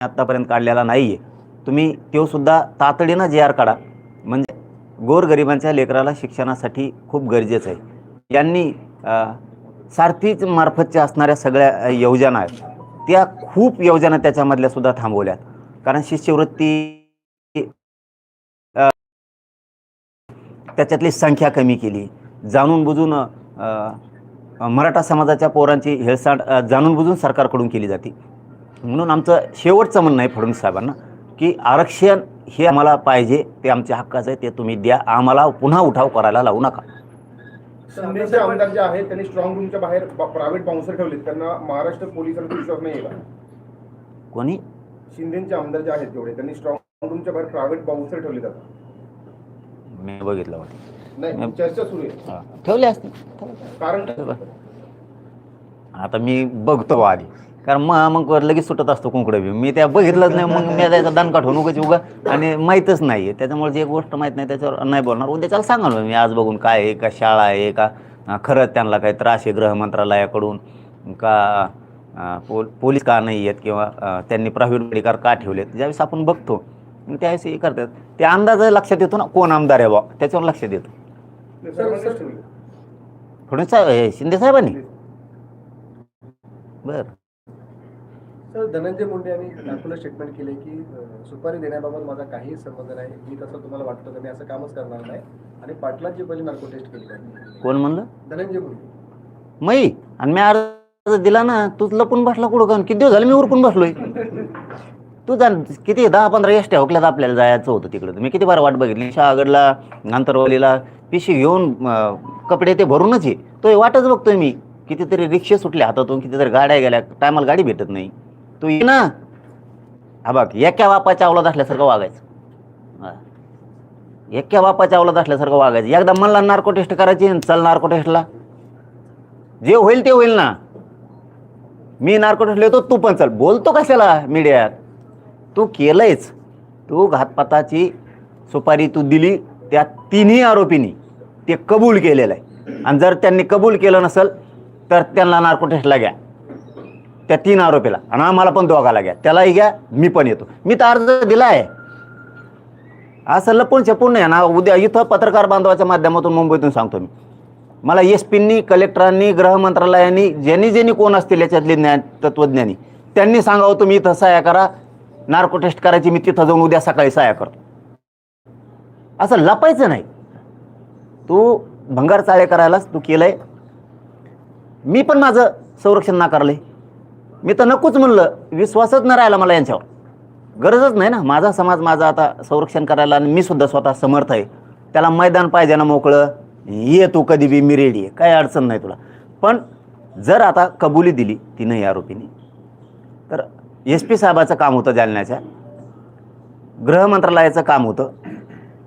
आत्तापर्यंत काढलेला नाही आहे तुम्ही तो सुद्धा तातडीनं जे आर काढा. म्हणजे गोरगरिबांच्या लेकराला शिक्षणासाठी खूप गरजेचं आहे. यांनी सारथीच मार्फतच्या असणाऱ्या सगळ्या योजना आहेत. त्या खूप योजना त्याच्यामधल्या सुद्धा थांबवल्यात. कारण शिष्यवृत्ती त्याच्यातली संख्या कमी केली. जाणून बुजून मराठा समाजाच्या पोरांची हेळसांड जाणून बुजून सरकारकडून केली जाते. म्हणून आमचं शेवटचं म्हणणं आहे फडणवीस साहेबांना की आरक्षण हे आम्हाला पाहिजे ते आमच्या हक्काचं आहे ते तुम्ही द्या आम्हाला पुन्हा उठाव करायला लावू नका. आमदार जे आहेत त्यांनी स्ट्रॉंग रूमच्या बाहेर प्रायव्हेट बाउन्सर ठेवलेत. त्यांना महाराष्ट्र पोलिसांचा विश्वास नाही आहे का कोणी? शिंदेचे आमदार जे आहेत तेवढे त्यांनी स्ट्रॉंग रूमच्या बाहेर प्रायव्हेट बाउन्सर ठेवले जातात मी बघितलं होतं नाही चर्चा सुरू आहे. ठेवले असते कारण आता मी बघतो आधी. कारण मग मग लगेच सुटत असतो कुंकडं बी. मी त्या बघितलंच नाही मग मी त्याचा दणका ठेवून उगाच उगा आणि माहीतच नाही आहे त्याच्यामुळे जे गोष्ट माहीत नाही त्याच्यावर नाही बोलणार. उद्याच्याला सांगाल मी आज बघून काय आहे का शाळा आहे का खरंच त्यांना काही त्रास आहे गृहमंत्रालयाकडून का पोल पोलीस का नाही आहेत किंवा त्यांनी प्रायव्हेट मेडिकार का ठेवलेत ज्यावेळेस आपण बघतो त्यावेळेस हे करतात. ते अंदाज लक्षात येतो ना कोण आमदार आहे बा त्याच्यावर लक्षात येतो सर्वांनीच फडणवीस साहेब हे शिंदे साहेबांनी? बरं. सर धनंजय मुंडे यांनी नागपूरला स्टेटमेंट केले की सुपारी देण्याबाबत माझा काहीही संबंध नाही. मी तसं तुम्हाला वाटतं तर मी असं कामच करणार नाही. आणि पाटलांची पहिली नार्को टेस्ट केली कोण म्हणलं? धनंजय मुंडे. मई आणि मी अर्ज दिला ना तूच लपून बसला कुठं का किती दिवस झाले मी उरकून बसलोय? तू जा किती दहा पंधरा एसट्या हुकल्यात आपल्याला जायचं होतं तिकडं. मी किती बार वाट बघितली? शहागडला आंतरवालीला पिशी घेऊन कपडे ते भरूनच ये. तो वाटच बघतोय मी. कितीतरी रिक्षा सुटल्या हातातून कितीतरी गाड्या गेल्या. टायमाला गाडी भेटत नाही. तू ये ना. हा बघ एका बापाच्या अवलाद असल्यासारखं वागायचं. हा. एका बापाच्या अवलाद असल्यासारखं वागायचं. एकदा मला नार्को टेस्ट करायची आणि चल नार्को टेस्टला जे होईल ते होईल ना. मी नार्को टेस्ट लिहितो तू पण चल. बोलतो कशाला मीडियात तू? केलंयच. तू घातपाताची सुपारी तू दिली त्या तिन्ही आरोपींनी. ते कबूल केलेलं आहे. आणि जर त्यांनी कबूल केलं नसेल तर त्यांना नार्को टेस्टला घ्या. त्या तीन आरोपीला. आणि आम्हाला पण दोघाला घ्या. त्यालाही घ्या मी पण येतो. मी तर अर्ज दिला आहे असं लपून छपून नाही. ना उद्या इथं पत्रकार बांधवाच्या माध्यमातून मुंबईतून सांगतो मी. मला एस पींनी कलेक्टरांनी गृहमंत्रालयांनी ज्यांनी ज्यांनी कोण असतील याच्यातले ज्ञान तत्वज्ञानी त्यांनी सांगावं तुम्ही इथं सहाय्या करा. नार्को टेस्ट करायची मी तिथं जाऊन उद्या सकाळी सहाय्या करतो. असं लपायचं नाही. तू भंगार चाळे करायलाच तू केलंय. मी पण माझं संरक्षण नाकारलंय. मी तर नकोच म्हणलं. विश्वासच न राहिला मला यांच्यावर. गरजच नाही ना. माझा समाज माझं आता संरक्षण करायला आणि मी सुद्धा स्वतः समर्थ आहे. त्याला मैदान पाहिजे ना मोकळं. ये तू कधी बी मी रेडी आहे. काही अडचण नाही तुला. पण जर आता कबुली दिली तिनं या आरोपीने तर एस पी साहेबाचं काम होतं जालन्याच्या. गृहमंत्रालयाचं काम होतं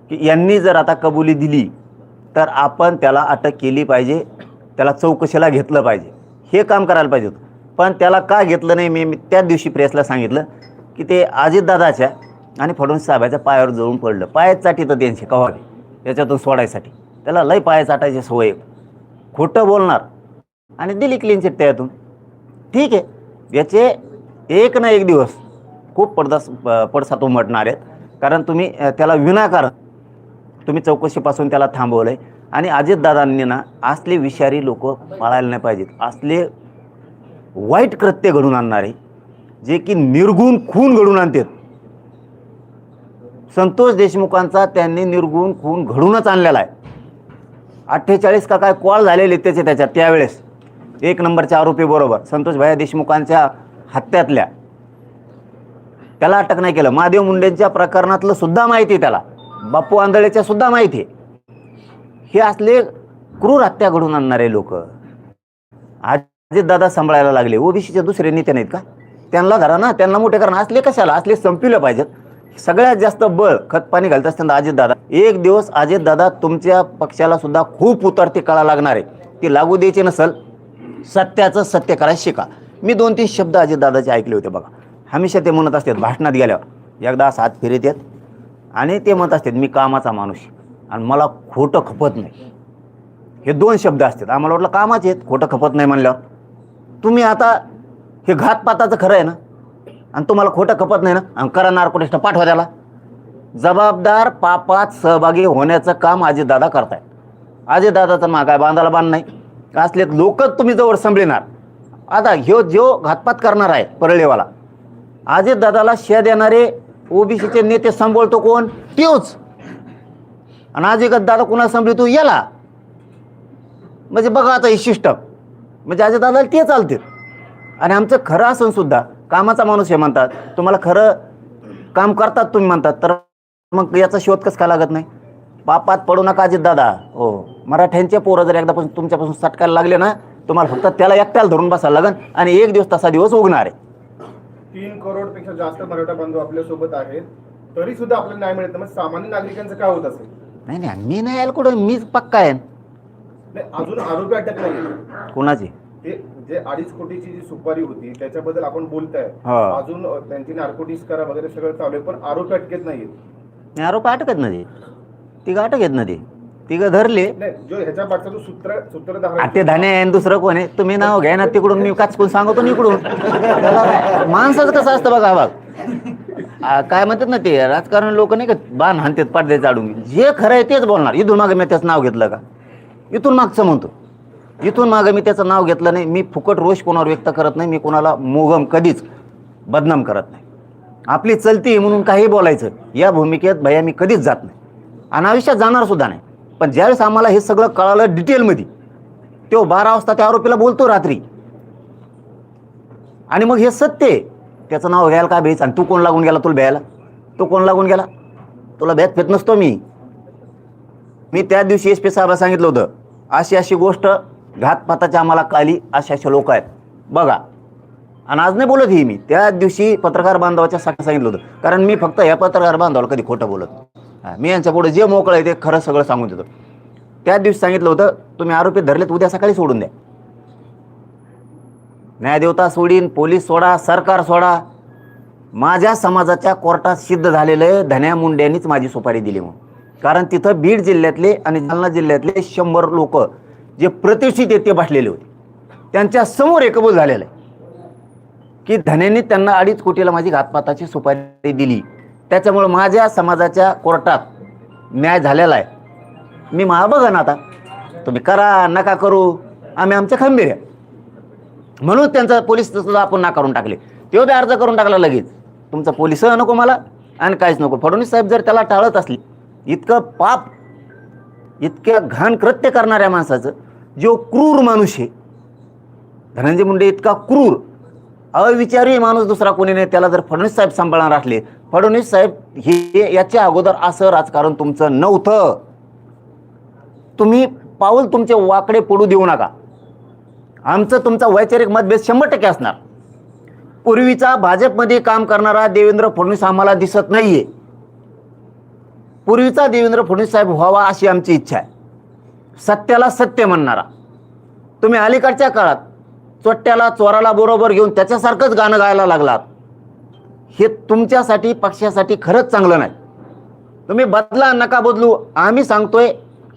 की यांनी जर आता कबुली दिली तर आपण त्याला अटक केली पाहिजे. त्याला चौकशीला घेतलं पाहिजे. हे काम करायला पाहिजे होतं. पण त्याला का घेतलं नाही? मी मी त्याच दिवशी प्रेसला सांगितलं की ते अजितदादाच्या आणि फडणवीस साहेबाच्या पायावर जळून पडलं. पायाच चाटी तर त्यांची कवाले याच्यातून सोडायसाठी. त्याला लय पाया चाटायची सवय. खोटं बोलणार. आणि दिली क्लीन चिट त्यातून. ठीक आहे. याचे एक ना एक दिवस खूप पडदास प- उमटणार आहेत. कारण तुम्ही त्याला विनाकारण तुम्ही चौकशीपासून त्याला थांबवलं आहे आणि अजितदादांनी ना असले विषारी लोक पाळायला नाही पाहिजेत. असले वाईट कृत्य घडून आणणारे जे की निर्गुण खून घडून आणतात. संतोष देशमुखांचा त्यांनी निर्गुण खून घडूनच आणलेला आहे. अठ्ठेचाळीस का काय कॉल झालेले त्याचे त्याच्यात त्यावेळेस. एक नंबरचे आरोपी बरोबर. संतोष भाया देशमुखांच्या हत्यातल्या. त्याला अटक नाही केलं. महादेव मुंडेंच्या प्रकरणातलं सुद्धा माहिती आहे त्याला. बापू आंधळेच्या सुद्धा माहिती आहे. हे असले क्रूर हत्या घडून आणणारे लोक. आज दादा सांभाळायला लागले ओबीसीचे दुसरे नेते नाहीत का? त्यांना धरा ना त्यांना मोठे करा असले कशाला? असले संपविले पाहिजेत. सगळ्यात जास्त बळ खत पाणी घालत असताना अजित दादा. एक दिवस अजित दादा तुमच्या पक्षाला सुद्धा खूप उतरती कळा लागणार आहे. ती लागू द्यायची नसल सत्याचं सत्य करायला शिका. मी दोन तीन शब्द अजित दादाचे ऐकले होते बघा. हमेशा ते म्हणत असतात भाषणात गेल्यावर. एकदा असं हात फिरत येत. आणि ते म्हणत असतात मी कामाचा माणूस आणि मला खोटं खपत नाही. हे दोन शब्द असतात. आम्हाला वाटलं कामाचे आहेत खोटं खपत नाही म्हणल्यावर. तुम्ही आता हे घातपाताचं खरं आहे ना? आणि तुम्हाला खोटं खपत नाही ना? आणि करा नार्कोटिस्ट पाठवा त्याला. जबाबदार पापात सहभागी होण्याचं काम अजितदादा करताय अजितदादाचं मा काय बांधाला बांध नाही. असले लोकच तुम्ही जवळ संभळणार आता ह्यो जो घातपात करणार आहे परळेवाला अजितदादाला शे देणारे ओबीसीचे नेते सांभाळतो कोण? त्योच. आणि अजित दादा कुणाला तू याला. म्हणजे बघा आता हे सिस्टम म्हणजे अजित दादा ते चालते आणि आमचं खरं असून सुद्धा कामाचा माणूस हे म्हणतात. तुम्हाला खरं काम करतात तुम्ही म्हणतात तर मग याचा शोध कसं काय लागत नाही? पापात पडू नका अजित दादा. हो. मराठ्यांचे पोरं जर एकदापासून तुमच्यापासून सटकायला लागले ना तुम्हाला फक्त त्याला एकट्याला धरून बसायला लागन आणि एक दिवस तसा दिवस उगणार आहे. तीन करोडपेक्षा जास्त मराठा बांधव आपल्यासोबत आहेत. तरी सुद्धा आपल्याला न्याय मिळत मग सामान्य नागरिकांचं काय होत असेल? नाही नाही. मी नाही यायला कुठं. मीच पक्का आहे. अजून आरोपी अटक नाही कोणाची? ते जे अडीच कोटीची जी सुपारी होती त्याच्याबद्दल आपण बोलताय. अजून त्यांची नार्कोटिक्स करा वगैरे सगळं चालू आहे पण आरोपी अटकेत नाहीये. नाही आरोप अटकत ना ते तिघं अटक ना ते तिघं धरले. नाही ते धाने आहे दुसरं कोण आहे? तुम्ही नाव घ्या ना तिकडून मी काचकून सांगतो ना इकडून. माणसाचं कसं असतं बघा बघ आ, काय म्हणतात ना ते राजकारण लोक नाही का बाण हाणतात पडदे चाडून जे खरं आहे तेच बोलणार. इथून मागे मी त्याचं नाव घेतलं का? इथून मागचं म्हणतो. इथून मागं मी त्याचं नाव घेतलं नाही. मी फुकट रोष कोणावर व्यक्त करत नाही. मी कोणाला मोगम कधीच बदनाम करत नाही. आपली चलती म्हणून काही बोलायचं. या भूमिकेत भैया मी कधीच जात नाही. आणि आयुष्यात जाणार सुद्धा नाही. पण ज्यावेळेस आम्हाला हे सगळं कळालं डिटेलमध्ये तो बारा वाजता त्या आरोपीला बोलतो रात्री. आणि मग हे सत्य आहे. त्याचं नाव घ्यायला काय भ्यायचं आणि तू कोण लागून गेला तुला भ्यायला? तो कोण लागून गेला? तुला भ्यात फेत नसतो मी. मी त्या दिवशी एस पी साहेबाला सांगितलं होतं. अशी अशी गोष्ट घातपाताची आम्हाला काली असे असे लोक आहेत. बघा आणि आज नाही बोलत ही मी. त्या दिवशी पत्रकार बांधवाच्या साठी सांगितलं होतं. कारण मी फक्त या पत्रकार बांधवाला कधी खोटं बोलत मी यांच्या पुढे जे मोकळं आहे ते खरं सगळं सांगून देतो. त्या दिवशी सांगितलं होतं तुम्ही आरोपी धरलेत उद्या सकाळी सोडून द्या. न्यायदेवता सोडीन पोलीस सोडा सरकार सोडा. माझ्या समाजाच्या कोर्टात सिद्ध झालेलं धन्या मुंड्यांनीच माझी सुपारी दिली म्हणून. कारण तिथं बीड जिल्ह्यातले आणि जालना जिल्ह्यातले शंभर लोक जे प्रतिष्ठित येते भाटलेले होते. त्यांच्यासमोर हे झालेलं आहे. की धन्यांनी त्यांना अडीच कोटीला माझी घातपाताची सुपारी दिली. त्याच्यामुळं माझ्या समाजाच्या कोर्टात न्याय झालेला आहे. मी मा बघा ना आता तुम्ही करा नका करू. आम्ही आमच्या खंबीर आहे. म्हणून त्यांचा पोलीस सुद्धा आपण नाकारून टाकले. तो बी अर्ज करून टाकला लगेच. तुमचा पोलीस नको मला आणि काहीच नको. फडणवीस साहेब जर त्याला टाळत असली इतकं पाप इतक्या घाण कृत्य करणाऱ्या माणसाचं जो क्रूर माणूस आहे. धनंजय मुंडे इतका क्रूर अविचारी माणूस दुसरा कोणी नाही त्याला जर फडणवीस साहेब सांभाळणार असले फडणवीस साहेब हे याच्या अगोदर असं राजकारण तुमचं नव्हतं. तुम्ही पाऊल तुमचे वाकडे पडू देऊ नका. आमचं तुमचा वैचारिक मतभेद शंभर टक्के असणार. पूर्वीचा भाजपमध्ये काम करणारा देवेंद्र फडणवीस आम्हाला दिसत नाहीये. पूर्वीचा देवेंद्र फडणवीस साहेब व्हावा अशी आमची इच्छा आहे. सत्याला सत्य म्हणणारा. तुम्ही अलीकडच्या काळात चोट्ट्याला चोराला बरोबर घेऊन त्याच्यासारखंच गाणं गायला लागलात. हे तुमच्यासाठी पक्षासाठी खरंच चांगलं नाही. तुम्ही बदला नका बदलू आम्ही सांगतोय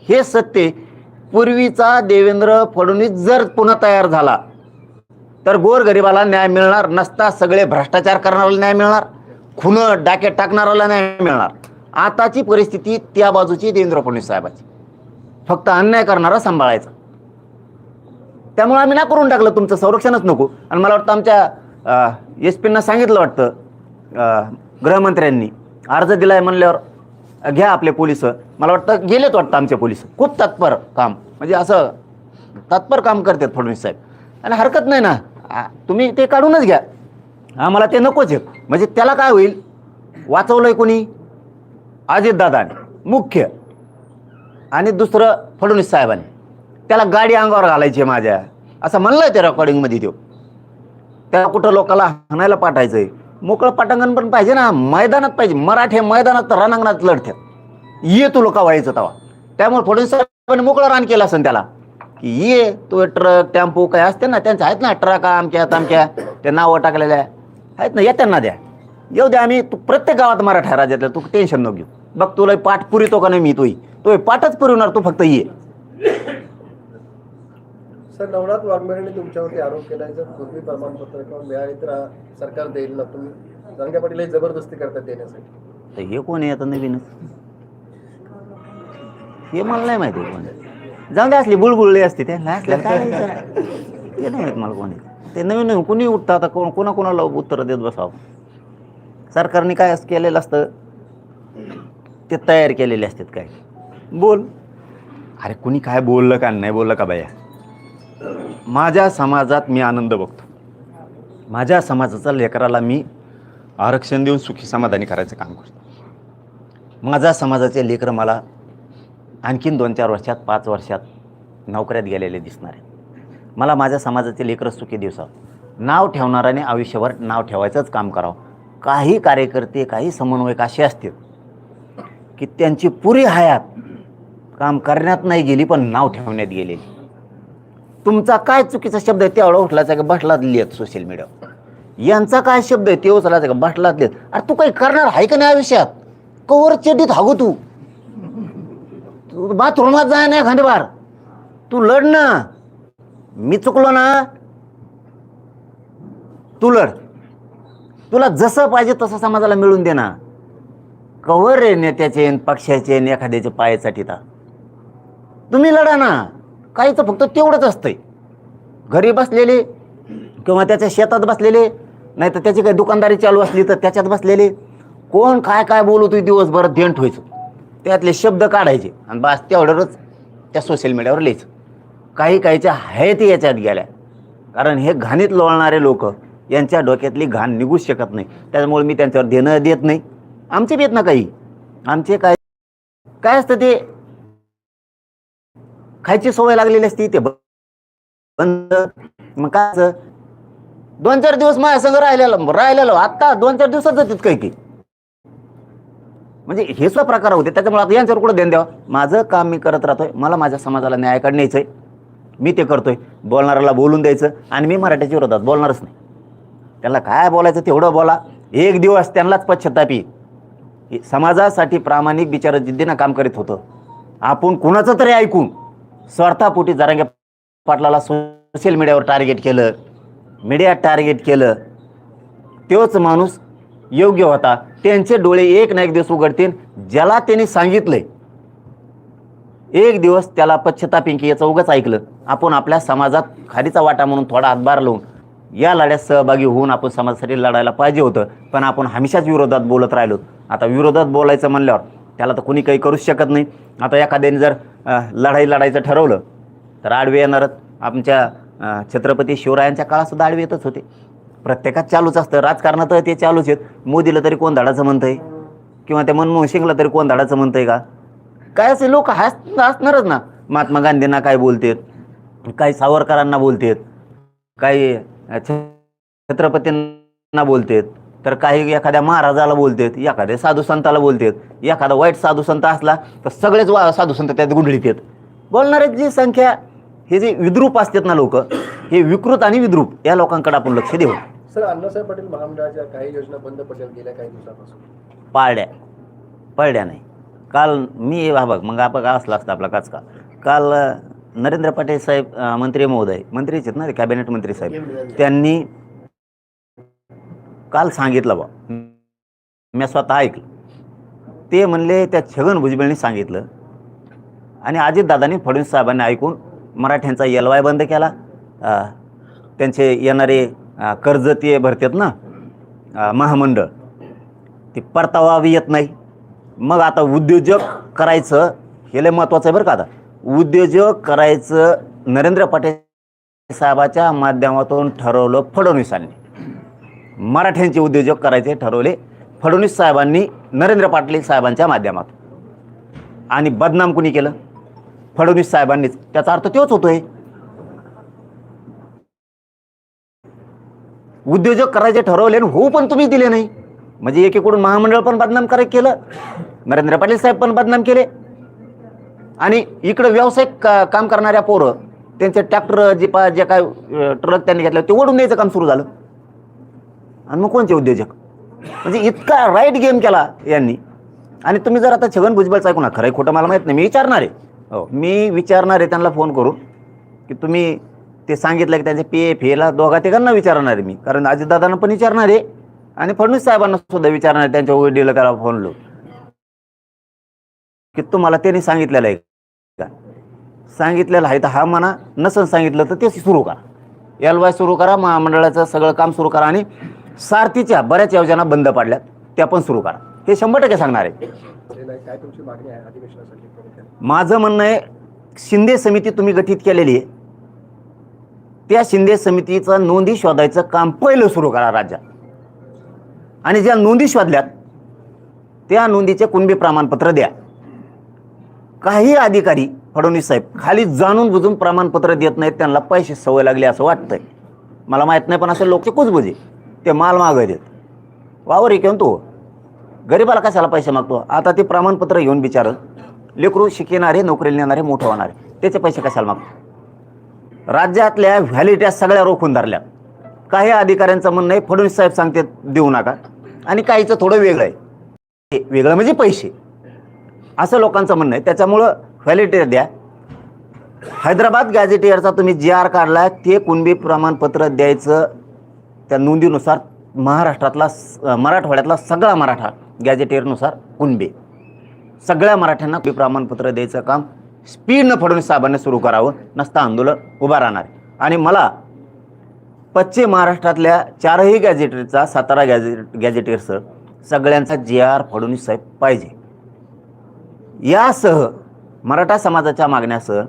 हे सत्य पूर्वीचा देवेंद्र फडणवीस जर पुन्हा तयार झाला तर गोरगरिबाला न्याय मिळणार नसता सगळे भ्रष्टाचार करणाऱ्याला न्याय मिळणार खुनं डाके टाकणाऱ्याला न्याय मिळणार. आताची परिस्थिती त्या बाजूची देवेंद्र फडणवीस साहेबाची. फक्त अन्याय करणारा सांभाळायचा. त्यामुळे आम्ही ना करून टाकलं तुमचं संरक्षणच नको. आणि मला वाटतं आमच्या एस पींना सांगितलं वाटतं गृहमंत्र्यांनी. अर्ज दिलाय म्हणल्यावर घ्या आपले पोलीस. मला वाटतं गेलेत वाटतं आमचे पोलीस. खूप तत्पर काम. म्हणजे असं तत्पर काम करतात फडणवीस साहेब. आणि हरकत नाही ना. तुम्ही ते काढूनच घ्या. आम्हाला ते नकोच आहे. म्हणजे त्याला काय होईल? वाचवलं आहे कोणी? अजितदादाने मुख्य. आणि दुसरं फडणवीस साहेबांनी. त्याला गाडी अंगावर घालायची माझ्या. असं म्हणलंय त्या रेकॉर्डिंगमध्ये देऊ त्याला कुठं लोकांना हाणायला पाठायचंय? मोकळं पटांगण पण पाहिजे ना. मैदानात पाहिजे. मराठे मैदानात तर रणांगणात लढतात ये तू लोक व्हायचं तवा. त्यामुळे फडणवीस साहेबांनी मोकळं रान केलं असेल त्याला. की ये तो ट्रक टेम्पो काय असते ना त्यांचं आहेत ना ट्रक आमक्या तामक्या. त्या नावं टाकलेल्या आहेत. ना या त्यांना द्या येऊ द्या आम्ही तू प्रत्येक गावात मराठा राज्यातल्या तू टेन्शन नको घेऊ. बघ तुला पाठ पुरितो का नाही मी तोही तो पाठच पुरवणार तू फक्त ये. सर नवनाथ वाघमेरेने तुमच्यावरती आरोप केलाय जर पूर्वी प्रमाणपत्र किंवा मिळाली तर सरकार देईल ना तुम्ही? जरंगे पाटील हे जबरदस्ती करतात देण्यासाठी. तर हे कोण आहे आता नवीनच हे मला नाही माहिती कोण. जाऊन दे असली बुलबुलली असते ते. नाही असल्या काय विचार? ते नाही माहीत मला कोणी ते नवीन नवीन कुणी उठतं आता कोण कोणा कोणाला उत्तर देत बसावं? सरकारने काय असं केलेलं असतं? ते तयार केलेले असतात काय? बोल. अरे कुणी काय बोललं का नाही बोललं का बाया? माझ्या समाजात मी आनंद बघतो. माझ्या समाजाचा लेकराला मी आरक्षण देऊन सुखी समाधानी करायचं काम करतो. माझ्या समाजाचे लेकरं मला आणखीन दोन चार वर्षात पाच वर्षात नोकऱ्यात गेलेले दिसणार आहेत. मला माझ्या समाजाचे लेकरं सुखी दिवसावं. नाव ठेवणाऱ्याने आयुष्यभर नाव ठेवायचंच काम करावं. काही कार्यकर्ते काही समन्वयक असे असतील की त्यांची पुरी हयात काम करण्यात नाही गेली पण नाव ठेवण्यात गेलेली. तुमचा काय चुकीचा शब्द आहे तेवढा उठलाचा का? बसलाच लिहित सोशल मीडियावर यांचा काय शब्द आहे ते उचलायचा का? बसलाच लिहित. अरे तू काही करणार आहे का नाही आयुष्यात कवर चेडीत हागू तू. तू बाथरूमात जाय नाही खंडबार तू लढ ना. मी चुकलो ना. तू लढ. तुला जसं पाहिजे तसं समाजाला मिळून दे ना कवर रे नेत्याचे पक्षाचे एखाद्याचे पायासाठी तर तुम्ही लढा ना. काहीच फक्त तेवढंच असतंय. घरी बसलेले किंवा त्याच्या शेतात बसलेले नाही तर त्याची काही दुकानदारी चालू असली तर त्याच्यात बसलेले कोण काय काय बोलतोय दिवसभर देण ठेवायचं त्यातले शब्द काढायचे आणि बस तेवढ्यावरच त्या सोशल मीडियावर लिहायचं. काही काहीच्या आहेत याच्यात गेल्या. कारण हे घाणीत लोळणारे लोक यांच्या डोक्यातली घाण निघूच शकत नाही. त्याच्यामुळे मी त्यांच्यावर देणं देत नाही. आमचे बी येत ना काही. आमचे काय काय असतं ते? खायची सवय लागलेली असती ते बंद. मग काय दोन चार दिवस माझ्या संग राहिलेलं राहिलेलं. आत्ता दोन चार दिवसात जातात काही की म्हणजे हे सुद्धा प्रकार होते. त्याच्यामुळे आता यांच्यावर कुठं देण द्यावं? माझं काम मी करत राहतोय. मला माझ्या समाजाला न्याय काढण्याचं आहे मी ते करतोय. बोलणाऱ्याला बोलून द्यायचं. आणि मी मराठ्याच्या विरोधात बोलणारच नाही. त्याला काय बोलायचं तेवढं बोला. एक दिवस त्यांनाच पश्चातापी. समाजासाठी प्रामाणिक बिचार जिद्दीनं काम करीत होतं. आपण कुणाचं तरी ऐकून स्वार्थापोटी जरांगे पाटलाला सोशल मीडियावर टार्गेट केलं मीडियात टार्गेट केलं. तोच माणूस योग्य होता. त्यांचे डोळे एक ना एक दिवस उघडतील. ज्याला त्यांनी सांगितलंय एक दिवस त्याला पश्चतापिंकी याचं उगाच ऐकलं. आपण आपल्या समाजात खारीचा वाटा म्हणून थोडा हातभार लावून या लढ्यात सहभागी होऊन आपण समाजासाठी लढायला पाहिजे होतं. पण आपण हमेशाच विरोधात बोलत राहिलो. आता विरोधात बोलायचं म्हणल्यावर त्याला तर कुणी काही करूच शकत नाही. आता एखाद्याने जर लढाई लढायचं ठरवलं तर आडवे येणारच आमच्या छत्रपती शिवरायांच्या काळातसुद्धा आडवे येतच होते. प्रत्येकात चालूच असतं. राजकारणात तर ते चालूच आहेत. मोदीला तरी कोण धाडाचं आहे किंवा त्या मनमोहन सिंगला तरी कोण धाडाचं आहे का? काय असे लोक हस असणारच ना. महात्मा गांधींना काय बोलतात? काही सावरकरांना बोलतात. काही छत्रपतींना बोलतेत तर काही एखाद्या महाराजाला बोलतेत एखाद्या साधू संताला बोलतेत एखादा वाईट साधू संत असला तर सगळेच वा साधू संत त्यात गुंडळीत. येत बोलणाऱ्याची जी संख्या हे जे विद्रूप असतात ना लोक हे विकृत आणि विद्रूप या लोकांकडे आपण लक्ष देऊ. सर अण्णासाहेब पाटील महामंडळाच्या काही योजना बंद पडल्या गेल्या काही दिवसापासून? पाळड्या पळड्या नाही. काल मी हा बघ मग आपण असला असतं आपला काचका. काल नरेंद्र पाटील साहेब मंत्री महोदय मंत्रीच आहेत ना ते कॅबिनेट मंत्री साहेब. त्यांनी काल सांगितलं बा मी स्वतः ऐकलं. ते म्हणले त्या छगन भुजबळनी सांगितलं. आणि अजितदादांनी फडणवीस साहेबांनी ऐकून मराठ्यांचा एल वाय बंद केला. त्यांचे येणारे कर्ज ते भरतात ना महामंडळ. ते परतावावी येत नाही. मग आता उद्योजक करायचं हे लय महत्त्वाचं आहे बरं का आता. उद्योजक करायचं नरेंद्र पाटील साहेबाच्या माध्यमातून ठरवलं फडणवीसांनी मराठ्यांचे उद्योजक करायचे ठरवले फडणवीस साहेबांनी नरेंद्र पाटील साहेबांच्या माध्यमातून. आणि बदनाम कुणी केलं? फडणवीस साहेबांनीच. त्याचा अर्थ तोच होतोय. उद्योजक करायचे ठरवले आणि होऊ पण तुम्ही दिले नाही. म्हणजे एकीकडून महामंडळ पण बदनाम करायला केलं. नरेंद्र पाटील साहेब पण बदनाम केले. आणि इकडं व्यावसायिक का काम करणाऱ्या पोरं त्यांचे ट्रॅक्टर जे पा जे काय ट्रक त्यांनी घेतलं ते ओढून द्यायचं काम सुरू झालं. आणि मग कोणते उद्योजक? म्हणजे इतका राईट गेम केला यांनी. आणि तुम्ही जर आता छगन भुजबळचं ऐकू ना खरं आहे खोटं मला माहीत नाही मी विचारणार आहे. हो मी विचारणार आहे त्यांना फोन करून की तुम्ही ते सांगितलं की त्यांचे पी एफ हेला दोघा तिघांना विचारणार आहे मी. कारण अजितदादांना पण विचारणार आहे. आणि फडणवीस साहेबांना सुद्धा विचारणार आहे त्यांच्या ओढीला त्याला फोन लो की तुम्हाला त्यांनी सांगितलेलं आहे. का? सांगितलेलं आहे. तर हा म्हणा नसन सांगितलं तर ते सुरू करा. एल वाय सुरू करा महामंडळाचं सगळं काम सुरू करा आणि सारथीच्या बऱ्याच योजना बंद पाडल्यात त्या पण सुरू करा. हे शंभर टक्के सांगणार आहे. माझं म्हणणं आहे शिंदे समिती तुम्ही गठीत केलेली आहे. त्या शिंदे समितीचं नोंदी शोधायचं काम पहिलं सुरू करा राज्यात. आणि ज्या नोंदी शोधल्यात त्या नोंदीचे कुणबी प्रमाणपत्र द्या. काही अधिकारी फडणवीस साहेब खाली जाणून बुजून प्रमाणपत्र देत नाहीत त्यांना पैसे सवय लागली असं वाटतंय. मला माहीत नाही पण असं लोकचे कुजबुजे ते माल मागत देत. वावर घेऊन तो? गरीबाला कशाला पैसे मागतो? आता ते प्रमाणपत्र घेऊन बिचारं. लेकरू शिकणारे नोकरीला नेणारे मोठं होणारे. त्याचे पैसे कशाला मागतो? राज्यातल्या व्हॅलिट्या सगळ्या रोखून धरल्या. काही अधिकाऱ्यांचं म्हणणं आहे फडणवीस साहेब सांगते देऊ नका. आणि काहीचं थोडं वेगळं आहे. वेगळं म्हणजे पैसे. असं लोकांचं म्हणणं आहे. त्याच्यामुळं व्हॅलिडिटी द्या. हैदराबाद गॅझेटियरचा तुम्ही जी आर काढला ते कुणबी प्रमाणपत्र द्यायचं त्या नोंदीनुसार महाराष्ट्रातला स- मराठवाड्यातला सगळा मराठा गॅझेटियरनुसार कुणबी. सगळ्या मराठ्यांना कुणबी प्रमाणपत्र द्यायचं काम. स्पीडनं फडणवीस साहेबांनी सुरू करावं. नसता आंदोलन उभा राहणार आणि मला पश्चिम महाराष्ट्रातल्या चारही गॅझेटरचा सातारा गॅझे गॅझेटियरसह सगळ्यांचा जी आर फडणवीस साहेब पाहिजे. यासह मराठा समाजाच्या मागण्यासह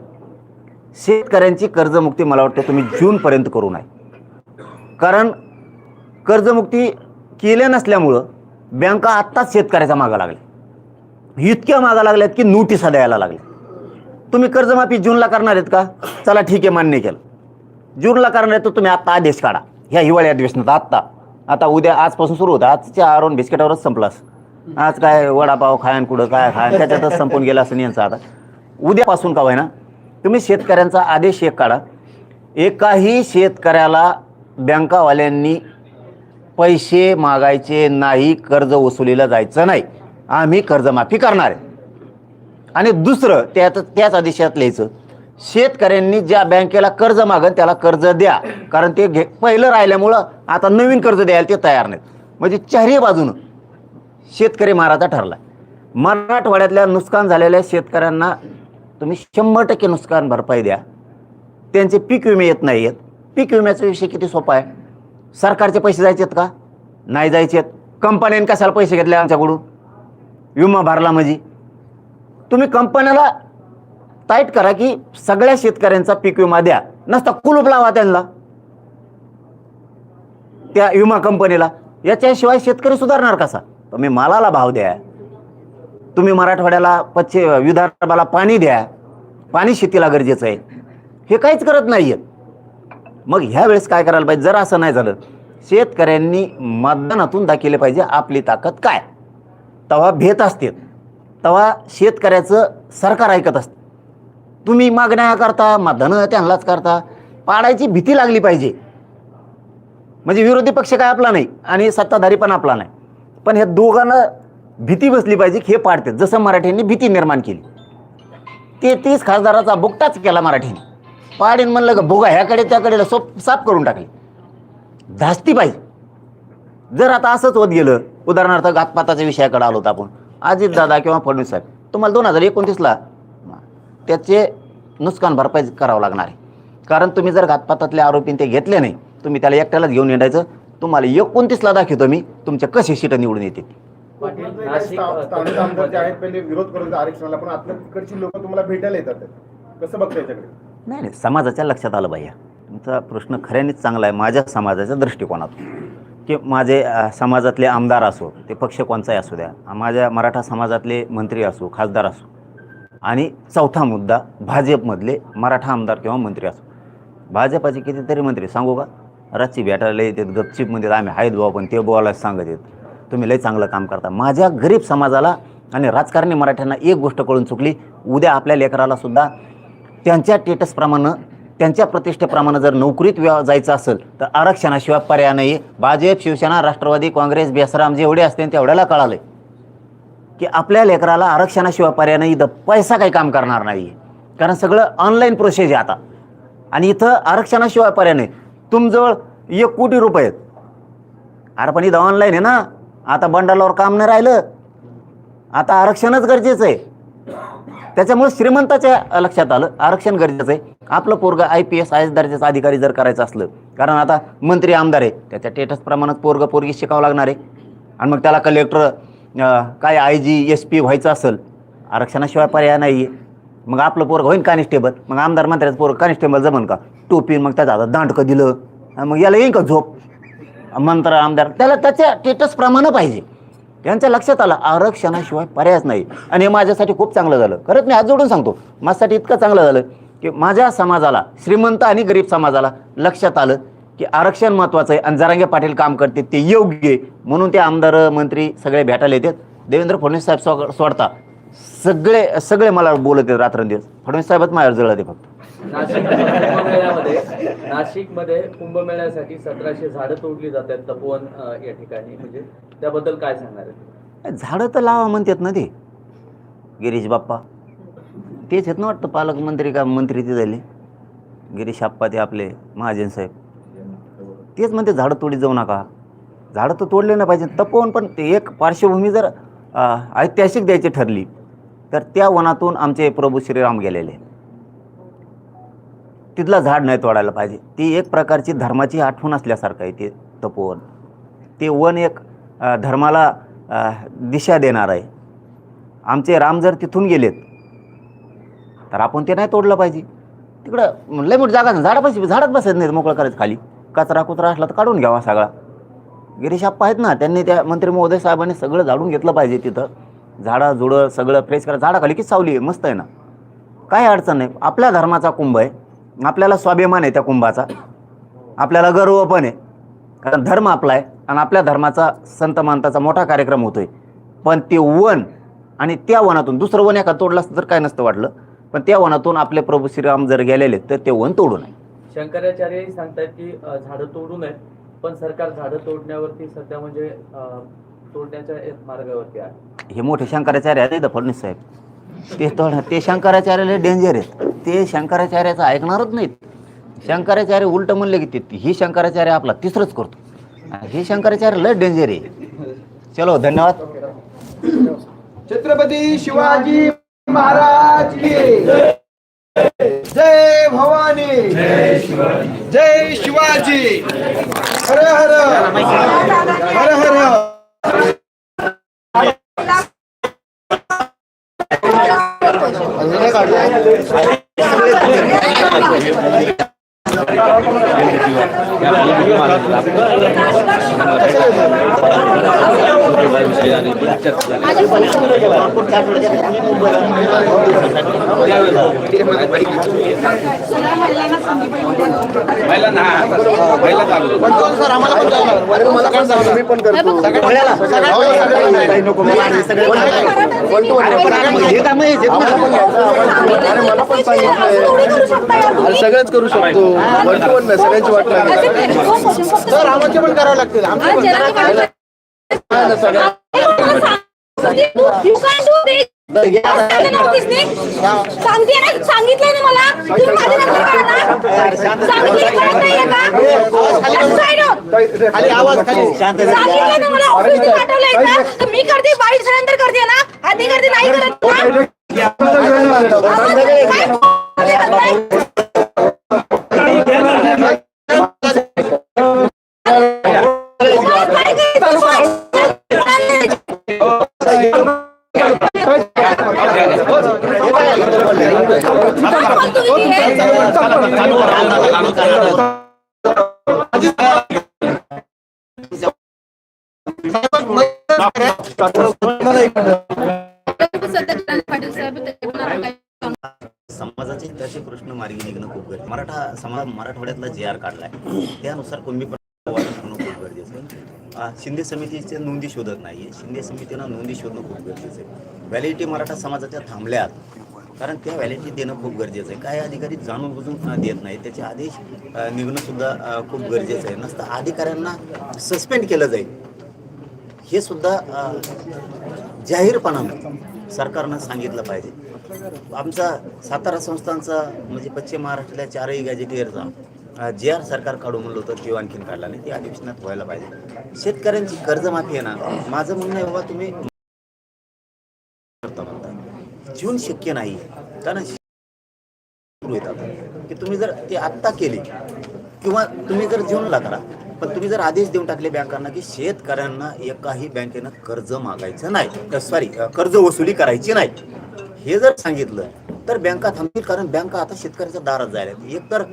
शेतकऱ्यांची कर्जमुक्ती मला वाटतं तुम्ही जूनपर्यंत करू नये. कारण कर्जमुक्ती केल्या नसल्यामुळं बँका आत्ताच शेतकऱ्याच्या मागा लागल्या. इतक्या मागा लागल्यात की नोटिसा द्यायला लागल्या. तुम्ही कर्जमाफी जूनला करणार आहेत का? चला ठीक आहे मान्य केलं. जूनला करणार आहे तर तुम्ही आत्ता आदेश काढा. ह्या हिवाळी अधिवेशनात आत्ता. आता उद्या आजपासून सुरू होतं. आजच्या आरोन बिस्किटावरच संपलास आज काय वडापाव खायन कुठं काय खायन त्याच्यातच संपून गेला असं यांचं आता. उद्यापासून का ना तुम्ही शेतकऱ्यांचा आदेश एक काढा. एकाही शेतकऱ्याला बँकावाल्यांनी पैसे मागायचे नाही कर्ज वसुलीला जायचं नाही. आम्ही कर्जमाफी करणार आहे. आणि दुसरं त्यात त्याच आदेशात लिहायचं शेतकऱ्यांनी ज्या बँकेला कर्ज मागन त्याला कर्ज द्या. कारण ते घे पहिलं राहिल्यामुळं आता नवीन कर्ज द्यायला ते तयार नाहीत. म्हणजे चारही बाजूनं शेतकरी माराचा ठरला. मराठवाड्यातल्या नुकसान झालेल्या शेतकऱ्यांना तुम्ही शंभर टक्के नुकसान भरपाई द्या. त्यांचे पीक विमे येत नाही आहेत पीक विम्याचा विषय किती सोपा आहे? सरकारचे पैसे जायचे आहेत का? नाही जायचे आहेत कंपन्यानं कशाला पैसे घेतले आमच्याकडून? विमा भरला म्हणजे. तुम्ही कंपन्याला टाईट करा की सगळ्या शेतकऱ्यांचा पीक विमा द्या. नसता कुलूप लावा त्यांना. त्या विमा कंपनीला. याच्याशिवाय शेतकरी सुधारणार कसा? तुम्ही मालाला भाव द्या. तुम्ही मराठवाड्याला पश्चिम विदर्भाला पाणी द्या. पाणी शेतीला गरजेचं आहे. हे काहीच करत नाही आहेत मग ह्या वेळेस काय करायला पाहिजे? जर असं नाही झालं शेतकऱ्यांनी मतदानातून दाखवले पाहिजे आपली ताकद काय? तेव्हा भेट असते. तेव्हा शेतकऱ्याचं सरकार ऐकत असतं. तुम्ही मागण्या करता मतदानं त्यांनाच करता. पाडायची भीती लागली पाहिजे. म्हणजे विरोधी पक्ष काय आपला नाही आणि सत्ताधारी पण आपला नाही. पण ह्या दोघांना भीती बसली पाहिजे की हे पाडते. जसं मराठ्यांनी भीती निर्माण केली. ते तीस खासदाराचा बुकटाच केला मराठीने पाडीन म्हणलं का भोगा ह्याकडे त्याकडे सोप साफ करून टाकली. धास्ती पाहिजे जर आता असंच होत गेलं उदाहरणार्थ घातपाताच्या विषयाकडे आलो होतो आपण. अजितदादा किंवा फडणवीस साहेब. तुम्हाला दोन हजार एकोणतीसला त्याचे नुकसान भरपाई करावं लागणार आहे. कारण तुम्ही जर घातपातातले आरोपी ते घेतले नाही तुम्ही त्याला एकट्यालाच घेऊन येणायचं तुम्हाला एकोणतीसला दाखवतो मी तुमच्या कशी सीटं निवडून येतील. पाटील, काही नाशिक, स्था- स्थानिक आमदार जे आहेत पहिले विरोध करत होते आरक्षणाला पण आता तिकडची लोक तुम्हाला भेटायला येतात. कसं बघता याच्याकडे नाही नाही समाजाच्या लक्षात आलं पाहिजे तुमचा प्रश्न खऱ्यानेच चांगला आहे माझ्या समाजाच्या दृष्टिकोनातून की माझे समाजातले आमदार असो ते पक्ष कोणचाही असू द्या माझ्या मराठा समाजातले मंत्री असो खासदार असो आणि चौथा मुद्दा भाजपमधले मराठा आमदार किंवा मंत्री असो. भाजपाचे कितीतरी मंत्री सांगू का? रातची भेटायला येतात गपचिपमध्ये आम्ही आहेत बाबा पण ते बोलायला सांगत येत तुम्ही लय चांगलं काम करता. माझ्या गरीब समाजाला आणि राजकारणी मराठ्यांना एक गोष्ट कळून चुकली उद्या आपल्या लेकराला सुद्धा त्यांच्या टेटसप्रमाणे त्यांच्या प्रतिष्ठेप्रमाणे जर नोकरीत व्या जायचं असेल तर आरक्षणाशिवाय पर्याय नाही भाजप शिवसेना राष्ट्रवादी काँग्रेस बेसराम जेवढे असते तेवढ्याला कळालं की आपल्या लेकराला आरक्षणाशिवाय पर्याय नाही इथं पैसा काही काम करणार नाही कारण सगळं ऑनलाईन प्रोसेस आहे आता. आणि इथं आरक्षणाशिवाय पर्याय नाही. तुमजवळ एक कोटी रुपये आहेत. अरे पण इथं ऑनलाईन आहे ना. आता बंडालावर काम नाही राहिलं. आता आरक्षणच गरजेचं आहे. त्याच्यामुळे श्रीमंताच्या लक्षात आलं. आरक्षण गरजेचं आहे. आपलं पोरगं I P S I S दर्जाचा अधिकारी जर करायचं असलं. कारण आता मंत्री आमदार आहे. त्याच्या टेटस प्रमाणात पोरगं पोरगी शिकावं लागणार आहे. आणि मग त्याला कलेक्टर काय आय जी एस पी व्हायचं असेल. आरक्षणाशिवाय पर्याय नाही आहे मग आपलं पोरगं होईन कॉन्स्टेबल मग आमदार मंत्र्याचं पोरग कॉन्स्टेबल जमन का? टोपी मग त्याचा हातात दांडकं दिलं. आणि मग याला येईन का झोप? मंत्र आमदार त्याला त्याच्या स्टेटस प्रमाणे पाहिजे. त्यांच्या लक्षात आलं आरक्षणाशिवाय पर्यायच नाही. आणि हे माझ्यासाठी खूप चांगलं झालं. खरंच मी आज जोडून सांगतो माझ्यासाठी इतकं चांगलं झालं की माझ्या समाजाला श्रीमंत आणि गरीब समाजाला लक्षात आलं की आरक्षण महत्त्वाचं आहे आणि जरांगे पाटील काम करते ते योग्य आहे. म्हणून ते आमदार मंत्री सगळे भेटायला येतात. देवेंद्र फडणवीस साहेब स्व सोडता. सगळे सगळे मला बोलत आहेत रात्रंदिवस. फडणवीस साहेबच माझ्यावर जळत आहे फक्त. नाशिक कुंभमेळ्यामध्ये नाशिकमध्ये कुंभमेळ्यासाठी सतराशे झाडं तोडली जातात तपोवन अ, या ठिकाणी. म्हणजे त्याबद्दल काय सांगणार आहे झाडं तर लावा म्हणतात ना ते. गिरीश बाप्पा. तेच आहेत ना वाटतं पालकमंत्री का मंत्री ते झाले. गिरीश आप्पा ते आपले महाजन साहेब. तेच म्हणते झाडं तोडी जाऊ नका. झाडं तर तोडले नाही पाहिजे. तपोवन पण ते एक पार्श्वभूमी जर अं, ऐतिहासिक द्यायची ठरली. तर त्या वनातून आमचे प्रभू श्रीराम गेलेले. तिथलं झाड नाही तोडायला पाहिजे. ती एक प्रकारची धर्माची आठवण असल्यासारखं आहे ते तपोवन. ते वन एक धर्माला दिशा देणार आहे. आमचे राम जर तिथून गेलेत तर आपण ते नाही तोडलं पाहिजे. तिकडं लय मोठी जागा झाडं पाहिजे झाडात बसत नाही मोकळं करायचं खाली. कचरा कुचरा असला तर काढून घ्यावा सगळा. गिरीश आप्पा आहेत ना त्यांनी त्या मंत्री महोदय साहेबांनी सगळं झाडून घेतलं पाहिजे तिथं. झाडं जुडं सगळं फ्रेश करा. झाडाखाली की सावली आहे? मस्त आहे ना. काय अडचण नाही. आपल्या धर्माचा कुंभ आहे. आपल्याला स्वाभिमान आहे त्या कुंभाचा. आपल्याला गर्व पण आहे. कारण धर्म आपला आहे. आणि आपल्या धर्माचा संत मानताचा मोठा कार्यक्रम होतोय. पण ते वन आणि त्या वनातून दुसरं वन एका तोडलं असतं तर काय नसतं वाटलं. पण त्या वनातून आपले प्रभू श्रीराम जर गेलेले तर ते वन तोडू नये. शंकराचार्य सांगतात की झाडं तोडू नये पण सरकार झाडं तोडण्यावरती सध्या म्हणजे तोडण्याच्या एक मार्गावरती आहे हे मोठे शंकराचार्य आहेत इथं फडणवीस साहेब. ते तोड ते शंकराचार्याला डेंजर आहेत. ते शंकराचार्याचं ऐकणारच नाहीत. शंकराचार्य उलट म्हणले की ते ही शंकराचार्य आपला तिसरंच करतो. आणि हे शंकराचार्य लय डेंजर आहे. चलो धन्यवाद. छत्रपती शिवाजी महाराज की जय. भवानी. जय शिवाजी. हर हर. Ya, ini सगळंच करू शकतो. वन टू वन सगळ्यांची वाट लागेल. सर आम्हाला पण करावं लागतील. सांगते ना सांगितलंय ना मला. सांगितलंय ना पाठवलंय मी करते बाईट नंतर करते ना. आधी करते नाही करत काढला आहे त्यानुसार कुणबी वाटप खूप गरजेचं आहे. शिंदे समितीचे नोंदी शोधत नाही शिंदे समितीनं नोंदी शोधणं खूप गरजेचं आहे. व्हॅलिडिटी मराठा समाजाच्या थांबल्यात. कारण त्या व्हॅलिडिटी देणं खूप गरजेचं आहे. काही अधिकारी जाणून बुजून देत नाही त्याचे आदेश निघणंसुद्धा खूप गरजेचं आहे. नसतं अधिकाऱ्यांना सस्पेंड केलं जाईल. हे सुद्धा जाहीरपणानं सरकारनं सांगितलं पाहिजे. आमचा सातारा संस्थांचा म्हणजे पश्चिम महाराष्ट्रातल्या चारही गॅजेटियरचा जे आर सरकार काढू म्हणलं होतं किंवा आणखीन काढला नाही. ती अधिवेशनात व्हायला पाहिजे. शेतकऱ्यांची कर्जमाफी आहे ना माझं म्हणणं आहे बाबा तुम्ही जीवन शक्य नाही. कारण सुरू येतात की तुम्ही जर ते आत्ता केली किंवा तुम्ही जर जीवनला करा पण तुम्ही जर आदेश देऊन टाकले बँकांना की शेतकऱ्यांना एकाही बँकेनं कर्ज मागायचं नाही सॉरी कर्ज वसुली करायची नाही. हे जर सांगितलं तर बँका थांबतील कारण बँका आता शेतकऱ्याच्या दारात जायला आहेत. एक तर